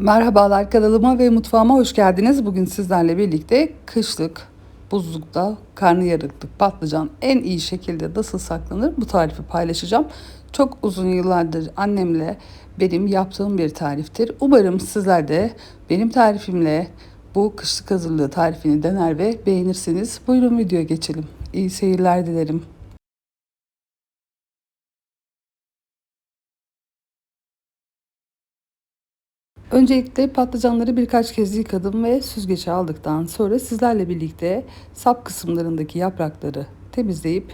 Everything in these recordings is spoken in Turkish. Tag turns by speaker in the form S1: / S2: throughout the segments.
S1: Merhabalar kanalıma ve mutfağıma hoş geldiniz. Bugün sizlerle birlikte kışlık buzlukta karnıyarıklık patlıcan en iyi şekilde nasıl saklanır bu tarifi paylaşacağım. Çok uzun yıllardır annemle benim yaptığım bir tariftir. Umarım sizler de benim tarifimle bu kışlık hazırlığı tarifini dener ve beğenirsiniz. Buyurun videoya geçelim. İyi seyirler dilerim. Öncelikle patlıcanları birkaç kez yıkadım ve süzgeçe aldıktan sonra sizlerle birlikte sap kısımlarındaki yaprakları temizleyip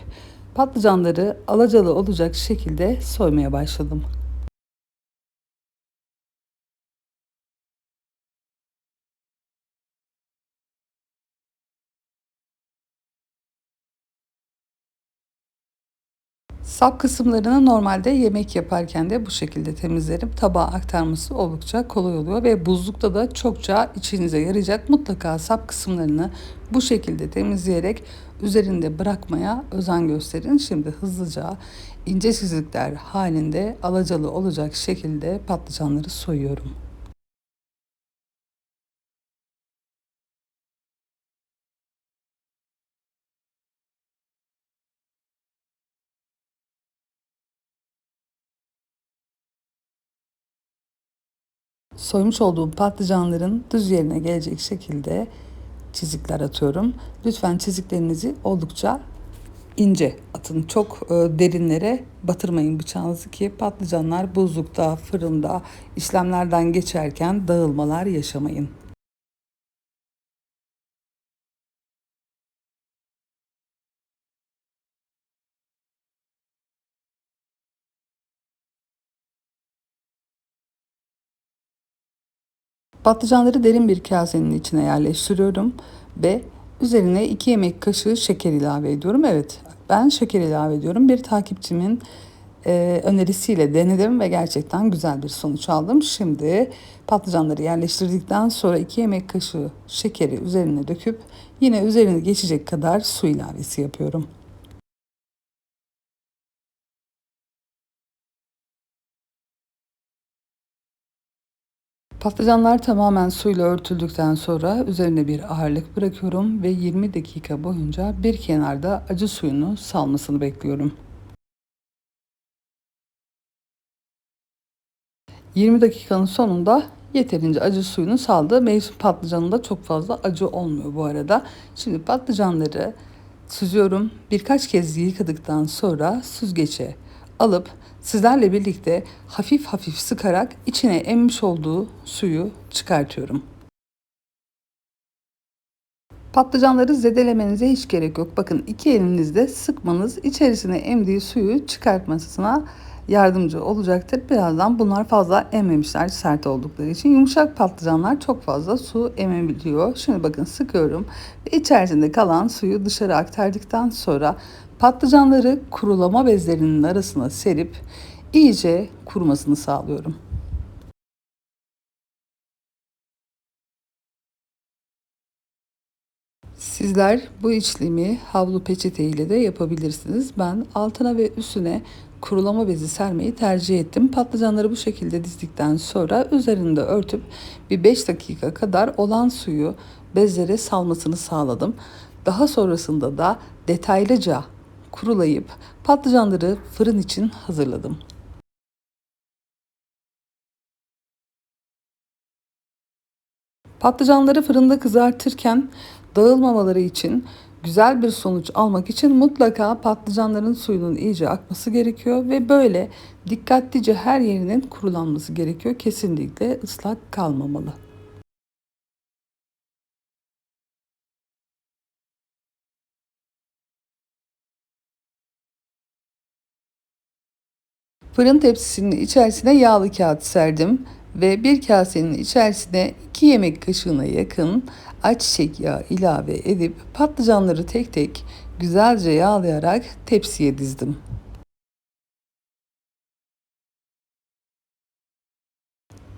S1: patlıcanları alacalı olacak şekilde soymaya başladım. Sap kısımlarını normalde yemek yaparken de bu şekilde temizlerim. Tabağa aktarması oldukça kolay oluyor ve buzlukta da çokça içinize yarayacak. Mutlaka sap kısımlarını bu şekilde temizleyerek üzerinde bırakmaya özen gösterin. Şimdi hızlıca ince çizikler halinde alacalı olacak şekilde patlıcanları soyuyorum. Soymuş olduğum patlıcanların düz yerine gelecek şekilde çizikler atıyorum. Lütfen çiziklerinizi oldukça ince atın. Çok e, derinlere batırmayın bıçağınızı ki patlıcanlar buzlukta, fırında işlemlerden geçerken dağılmalar yaşamayın. Patlıcanları derin bir kasenin içine yerleştiriyorum ve üzerine 2 yemek kaşığı şeker ilave ediyorum. Evet ben şeker ilave ediyorum. Bir takipçimin e, önerisiyle denedim ve gerçekten güzel bir sonuç aldım. Şimdi patlıcanları yerleştirdikten sonra 2 yemek kaşığı şekeri üzerine döküp yine üzerine geçecek kadar su ilavesi yapıyorum. Patlıcanlar tamamen suyla örtüldükten sonra üzerine bir ağırlık bırakıyorum ve 20 dakika boyunca bir kenarda acı suyunu salmasını bekliyorum. 20 dakikanın sonunda yeterince acı suyunu saldı. Mevsim patlıcanında çok fazla acı olmuyor bu arada. Şimdi patlıcanları süzüyorum. Birkaç kez yıkadıktan sonra süzgece alıp sizlerle birlikte hafif hafif sıkarak içine emmiş olduğu suyu çıkartıyorum. Patlıcanları zedelemenize hiç gerek yok. Bakın iki elinizde sıkmanız içerisine emdiği suyu çıkartmasına yardımcı olacaktır. Birazdan bunlar fazla emmemişler sert oldukları için. Yumuşak patlıcanlar çok fazla su emebiliyor. Şimdi bakın sıkıyorum ve içerisinde kalan suyu dışarı aktardıktan sonra Patlıcanları kurulama bezlerinin arasına serip iyice kurumasını sağlıyorum. Sizler bu işlemi havlu peçete ile de yapabilirsiniz. Ben altına ve üstüne kurulama bezi sermeyi tercih ettim. Patlıcanları bu şekilde dizdikten sonra üzerinde örtüp bir 5 dakika kadar olan suyu bezlere salmasını sağladım. Daha sonrasında da detaylıca kurulayıp patlıcanları fırın için hazırladım. Patlıcanları fırında kızartırken dağılmamaları için güzel bir sonuç almak için mutlaka patlıcanların suyunun iyice akması gerekiyor ve böyle dikkatlice her yerinin kurulanması gerekiyor. Kesinlikle ıslak kalmamalı. Fırın tepsisinin içerisine yağlı kağıt serdim ve bir kasenin içerisine 2 yemek kaşığına yakın ayçiçek yağı ilave edip patlıcanları tek tek güzelce yağlayarak tepsiye dizdim.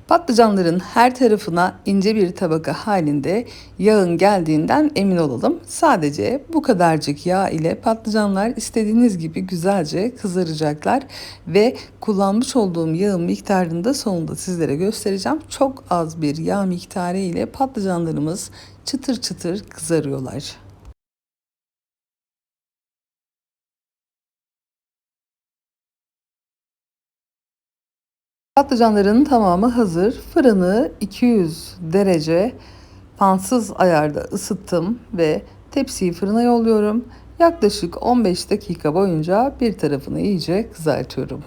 S1: Patlıcanların her tarafına ince bir tabaka halinde yağın geldiğinden emin olalım. Sadece bu kadarcık yağ ile patlıcanlar istediğiniz gibi güzelce kızaracaklar ve kullanmış olduğum yağın miktarını da sonunda sizlere göstereceğim. Çok az bir yağ miktarı ile patlıcanlarımız çıtır çıtır kızarıyorlar. Patlıcanların tamamı hazır. Fırını 200 derece fansız ayarda ısıttım ve tepsiyi fırına yolluyorum. Yaklaşık 15 dakika boyunca bir tarafını iyice kızartıyorum.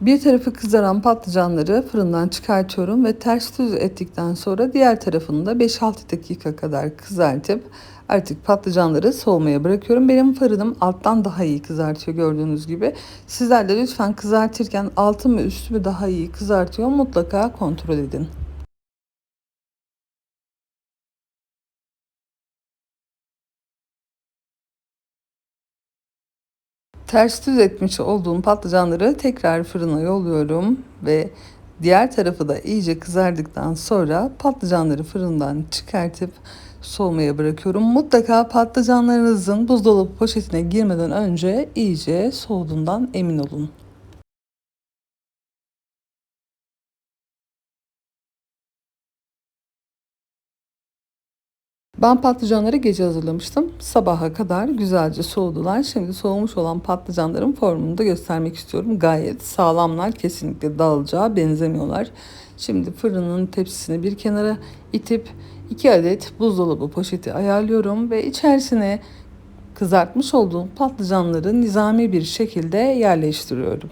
S1: Bir tarafı kızaran patlıcanları fırından çıkartıyorum ve ters düz ettikten sonra diğer tarafını da 5-6 dakika kadar kızartıp artık patlıcanları soğumaya bırakıyorum. Benim fırınım alttan daha iyi kızartıyor gördüğünüz gibi. Sizler de lütfen kızartırken altı mı üstü mü daha iyi kızartıyor mutlaka kontrol edin. Ters düz etmiş olduğum patlıcanları tekrar fırına yolluyorum ve diğer tarafı da iyice kızardıktan sonra patlıcanları fırından çıkartıp soğumaya bırakıyorum. Mutlaka patlıcanlarınızın buzdolabı poşetine girmeden önce iyice soğuduğundan emin olun. Ben patlıcanları gece hazırlamıştım. Sabaha kadar güzelce soğudular. Şimdi soğumuş olan patlıcanların formunu da göstermek istiyorum. Gayet sağlamlar. Kesinlikle dağılacağı benzemiyorlar. Şimdi fırının tepsisini bir kenara itip 2 adet buzdolabı poşeti ayarlıyorum ve içerisine kızartmış olduğum patlıcanları nizami bir şekilde yerleştiriyorum.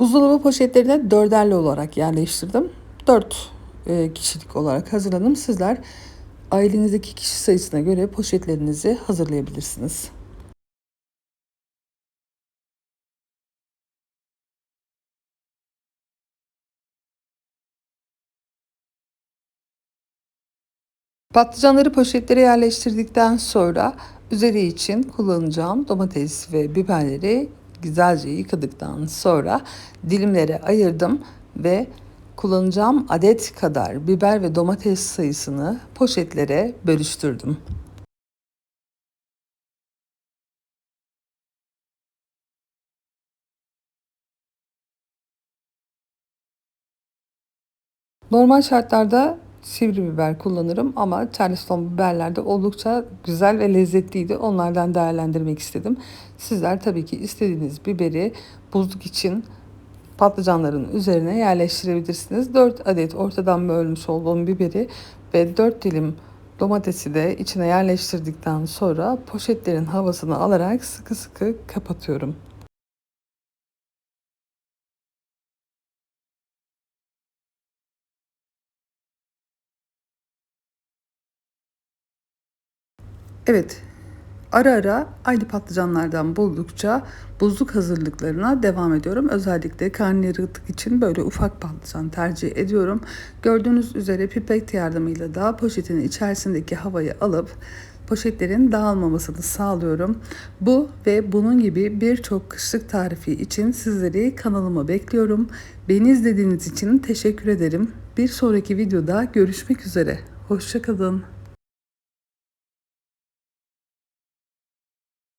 S1: Buzdolabı poşetlerine dörderli olarak yerleştirdim. Dört e, kişilik olarak hazırladım. Sizler ailenizdeki kişi sayısına göre poşetlerinizi hazırlayabilirsiniz. Patlıcanları poşetlere yerleştirdikten sonra üzeri için kullanacağım domates ve biberleri güzelce yıkadıktan sonra dilimlere ayırdım ve kullanacağım adet kadar biber ve domates sayısını poşetlere bölüştürdüm. Normal şartlarda sivri biber kullanırım ama Charleston biberlerde oldukça güzel ve lezzetliydi. Onlardan değerlendirmek istedim. Sizler tabii ki istediğiniz biberi buzluk için patlıcanların üzerine yerleştirebilirsiniz. 4 adet ortadan bölmüş olduğum biberi ve 4 dilim domatesi de içine yerleştirdikten sonra poşetlerin havasını alarak sıkı sıkı kapatıyorum. Evet, ara ara aynı patlıcanlardan buldukça buzluk hazırlıklarına devam ediyorum. Özellikle karnıyarıklık için böyle ufak patlıcan tercih ediyorum. Gördüğünüz üzere pipet yardımıyla da poşetin içerisindeki havayı alıp poşetlerin dağılmamasını sağlıyorum. Bu ve bunun gibi birçok kışlık tarifi için sizleri kanalıma bekliyorum. Beni izlediğiniz için teşekkür ederim. Bir sonraki videoda görüşmek üzere. Hoşçakalın.